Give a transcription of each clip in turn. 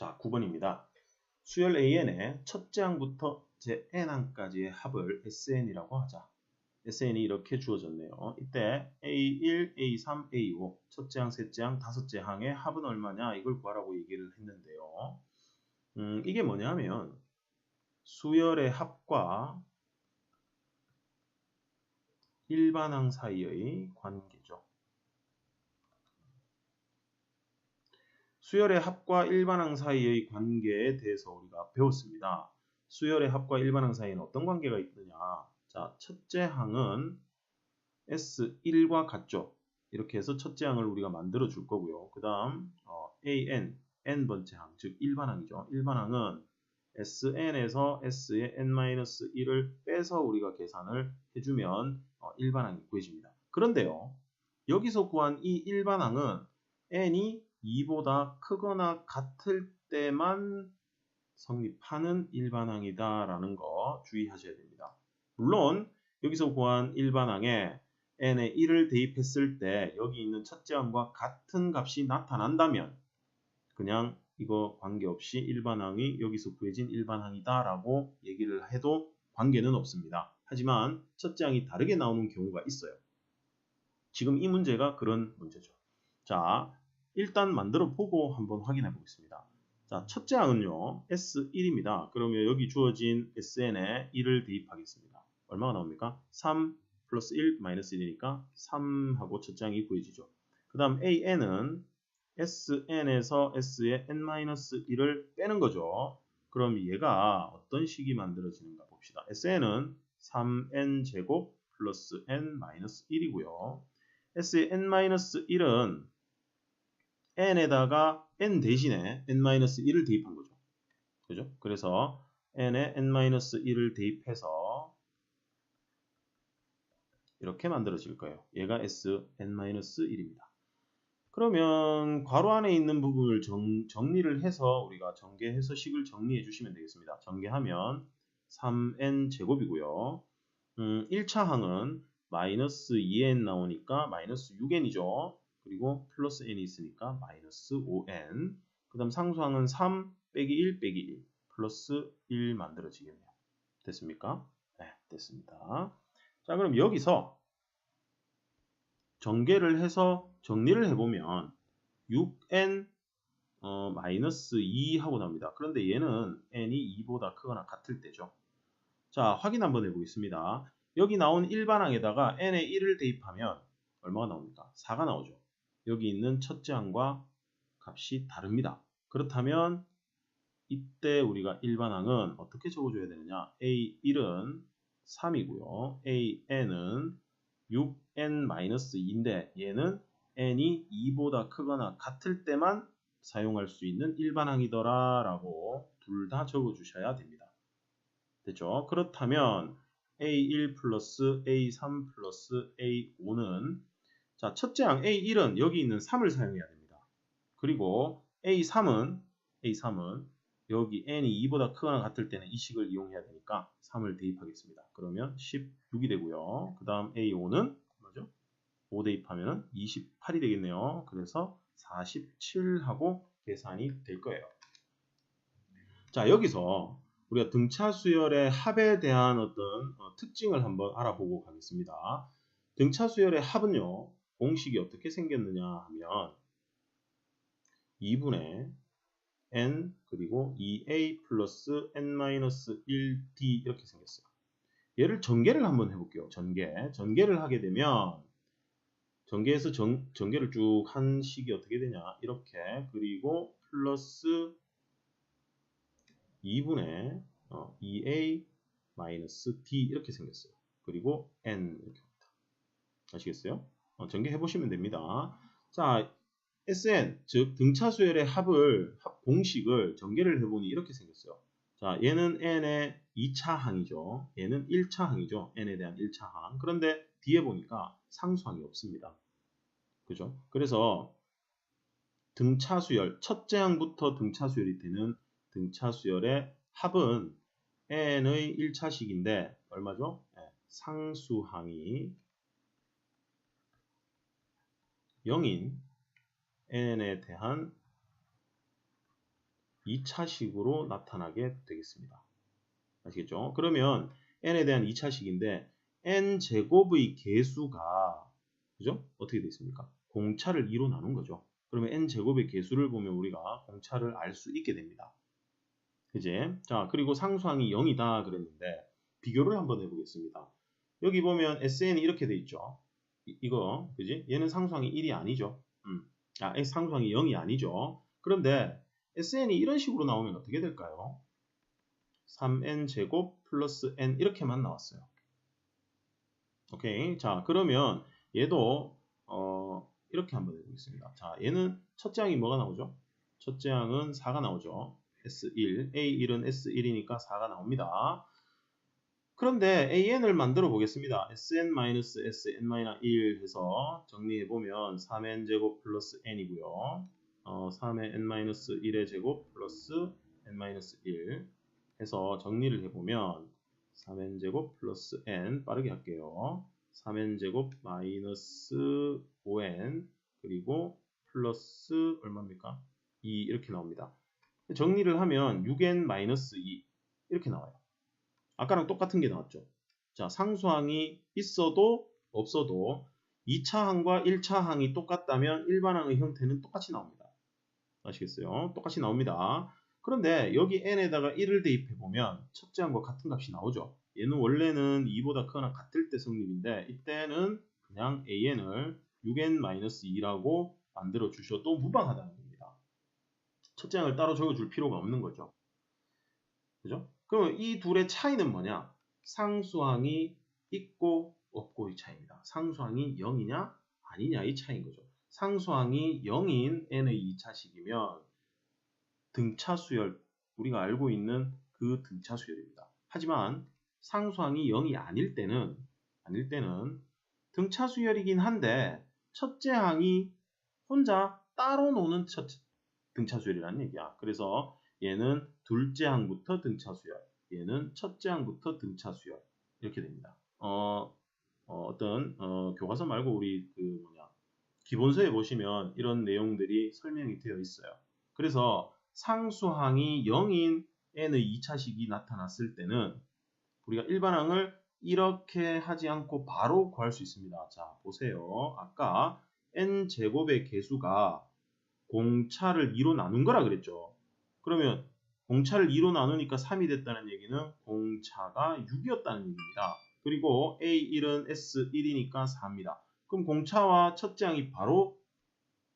자, 9번입니다. 수열 AN의 첫째 항부터 제 N항까지의 합을 SN이라고 하자. SN이 이렇게 주어졌네요. 이때 A1, A3, A5 첫째 항, 셋째 항, 다섯째 항의 합은 얼마냐 이걸 구하라고 얘기를 했는데요. 음, 이게 뭐냐면 수열의 합과 일반항 사이의 관계죠. 수열의 합과 일반항 사이의 관계에 대해서 우리가 배웠습니다. 수열의 합과 일반항 사이에는 어떤 관계가 있느냐. 자, 첫째 항은 S1과 같죠. 이렇게 해서 첫째 항을 우리가 만들어 줄 거고요. 그 다음 어, AN, n번째 항, 즉 일반항이죠. 일반항은 SN에서 S의 n-1을 빼서 우리가 계산을 해주면 어, 일반항이 구해집니다. 그런데요. 여기서 구한 이 일반항은 n이 2보다 크거나 같을 때만 성립하는 일반항이다라는 거 주의하셔야 됩니다. 물론 여기서 구한 일반항에 n에 1을 대입했을 때 여기 있는 첫째 항과 같은 값이 나타난다면 그냥 이거 관계없이 일반항이 여기서 구해진 일반항이다 라고 얘기를 해도 관계는 없습니다. 하지만 첫째 항이 다르게 나오는 경우가 있어요. 지금 이 문제가 그런 문제죠. 자, 일단 만들어 보고 한번 확인해 보겠습니다. 자, 첫째 항은요. S1입니다. 그러면 여기 주어진 SN에 1을 대입하겠습니다. 얼마가 나옵니까? 3 플러스 1 마이너스 1이니까 3하고 첫째 항이 구해지죠. 그 다음 AN은 SN에서 S의 n-1을 빼는 거죠. 그럼 얘가 어떤 식이 만들어지는가 봅시다. SN은 3n제곱 플러스 n-1이고요. S의 n-1은 n에다가 n 대신에 n-1을 대입한 거죠. 그죠? 그래서 n에 n-1을 대입해서 이렇게 만들어질 거예요. 얘가 s n-1입니다. 그러면 괄호 안에 있는 부분을 정, 정리를 해서 우리가 전개해서 식을 정리해 주시면 되겠습니다. 전개하면 3n 제곱이고요. 음, 1차 항은 마이너스 2n 나오니까 마이너스 6n이죠. 그리고 플러스 n이 있으니까 마이너스 5n 그 다음 상수항은 3 빼기 1 빼기 1 플러스 1 만들어지겠네요. 됐습니까? 네, 됐습니다. 자, 그럼 여기서 전개를 해서 정리를 해보면 6n 어, 마이너스 2 하고 나옵니다. 그런데 얘는 n이 2보다 크거나 같을 때죠. 자, 확인 한번 해보겠습니다. 여기 나온 일반항에다가 n에 1을 대입하면 얼마가 나옵니까? 4가 나오죠. 여기 있는 첫째 항과 값이 다릅니다. 그렇다면 이때 우리가 일반항은 어떻게 적어줘야 되느냐? A1은 3이고요. AN은 6n-2인데 얘는 n이 2보다 크거나 같을 때만 사용할 수 있는 일반항이더라 라고 둘 다 적어주셔야 됩니다. 됐죠? 그렇다면 A1 플러스 A3 플러스 A5는 자, 첫째 항 A1은 여기 있는 3을 사용해야 됩니다. 그리고 A3은 A3은 여기 n이 2보다 크거나 같을 때는 이 식을 이용해야 되니까 3을 대입하겠습니다. 그러면 16이 되고요. 그 다음 A5는 뭐죠? 5 대입하면 28이 되겠네요. 그래서 47하고 계산이 될 거예요. 자, 여기서 우리가 등차 수열의 합에 대한 어떤 어, 특징을 한번 알아보고 가겠습니다. 등차 수열의 합은요. 공식이 어떻게 생겼느냐 하면 2분의 n 그리고 2a 플러스 n-1d 이렇게 생겼어요. 얘를 전개를 한번 해볼게요. 전개. 전개를 하게 되면 전개에서 전, 전개를 쭉 한 식이 어떻게 되냐 이렇게 그리고 플러스 2분의 어, 2a 마이너스 d 이렇게 생겼어요. 그리고 n 이렇게 합니다. 아시겠어요? 어, 전개해 보시면 됩니다. 자, SN 즉 등차 수열의 합을 합 공식을 전개를 해보니 이렇게 생겼어요. 자, 얘는 n의 2차 항이죠. 얘는 1차 항이죠. n에 대한 1차 항. 그런데 뒤에 보니까 상수항이 없습니다. 그죠? 그래서 등차 수열, 첫째 항부터 등차 수열이 되는 등차 수열의 합은 n의 1차식인데 얼마죠? 네, 상수항이 0인 n에 대한 2차식으로 나타나게 되겠습니다. 아시겠죠? 그러면 n에 대한 2차식인데 n 제곱의 개수가 그죠? 어떻게 되어 있습니까? 공차를 2로 나눈 거죠. 그러면 n 제곱의 개수를 보면 우리가 공차를 알 수 있게 됩니다. 그제? 자, 그리고 상수항이 0이다 그랬는데 비교를 한번 해보겠습니다. 여기 보면 SN이 이렇게 돼 있죠. 이, 거 그지? 얘는 상수항이 1이 아니죠. 음. 아, 상수항이 0이 아니죠. 그런데 SN이 이런 식으로 나오면 어떻게 될까요? 3n 제곱 플러스 n 이렇게만 나왔어요. 오케이. 자, 그러면 얘도 어, 이렇게 한번 해보겠습니다. 자, 얘는 첫째 항이 뭐가 나오죠? 첫째 항은 4가 나오죠. S1, A1은 S1이니까 4가 나옵니다. 그런데 AN을 만들어 보겠습니다. SN-SN-1 해서 정리해보면 3n제곱 플러스 n이고요. 어, 3의 n-1의 제곱 플러스 n-1 해서 정리를 해보면 3n제곱 플러스 n 빠르게 할게요. 3n제곱 마이너스 5n 그리고 플러스 얼마입니까? 2 이렇게 나옵니다. 정리를 하면 6n 마이너스 2 이렇게 나와요. 아까랑 똑같은 게 나왔죠. 자, 상수항이 있어도 없어도 2차 항과 1차 항이 똑같다면 일반항의 형태는 똑같이 나옵니다. 아시겠어요? 똑같이 나옵니다. 그런데 여기 n에다가 1을 대입해 보면 첫째 항과 같은 값이 나오죠. 얘는 원래는 2보다 크거나 같을 때 성립인데 이때는 그냥 an을 6n-2라고 만들어 주셔도 무방하다는 겁니다. 첫째 항을 따로 적어줄 필요가 없는 거죠. 그죠? 그럼 이 둘의 차이는 뭐냐? 상수항이 있고 없고의 차이입니다. 상수항이 0이냐 아니냐의 차이인 거죠. 상수항이 0인 n의 2차식이면 등차 수열, 우리가 알고 있는 그 등차 수열입니다. 하지만 상수항이 0이 아닐 때는 아닐 때는 등차 수열이긴 한데 첫째 항이 혼자 따로 노는 첫 등차 수열이라는 얘기야. 그래서 얘는 둘째 항부터 등차 수열, 얘는 첫째 항부터 등차 수열 이렇게 됩니다. 어, 어 떤 어, 교과서 말고 우리 그 뭐냐 기본서에 보시면 이런 내용들이 설명이 되어 있어요. 그래서 상수항이 0인 n의 2차식이 나타났을 때는 우리가 일반항을 이렇게 하지 않고 바로 구할 수 있습니다. 자, 보세요. 아까 n제곱의 개수가 공차를 2로 나눈 거라 그랬죠. 그러면 공차를 2로 나누니까 3이 됐다는 얘기는 공차가 6이었다는 얘기입니다. 그리고 A1은 S1이니까 4입니다. 그럼 공차와 첫째 항이 바로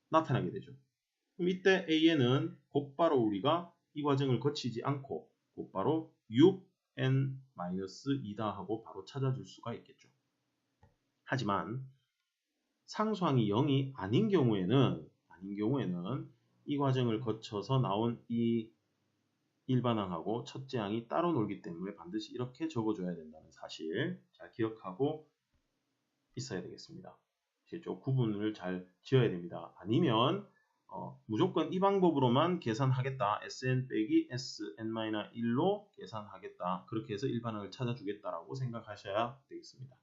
나타나게 되죠. 그럼 이때 AN은 곧바로 우리가 이 과정을 거치지 않고 곧바로 6n-2다 하고 바로 찾아줄 수가 있겠죠. 하지만 상수항이 0이 아닌 경우에는 아닌 경우에는 이 과정을 거쳐서 나온 이 일반항하고 첫째 항이 따로 놀기 때문에 반드시 이렇게 적어줘야 된다는 사실 잘 기억하고 있어야 되겠습니다. 실죠 구분을 잘 지어야 됩니다. 아니면 어, 무조건 이 방법으로만 계산하겠다. sn 빼기 sn-1로 계산하겠다. 그렇게 해서 일반항을 찾아주겠다라고 생각하셔야 되겠습니다.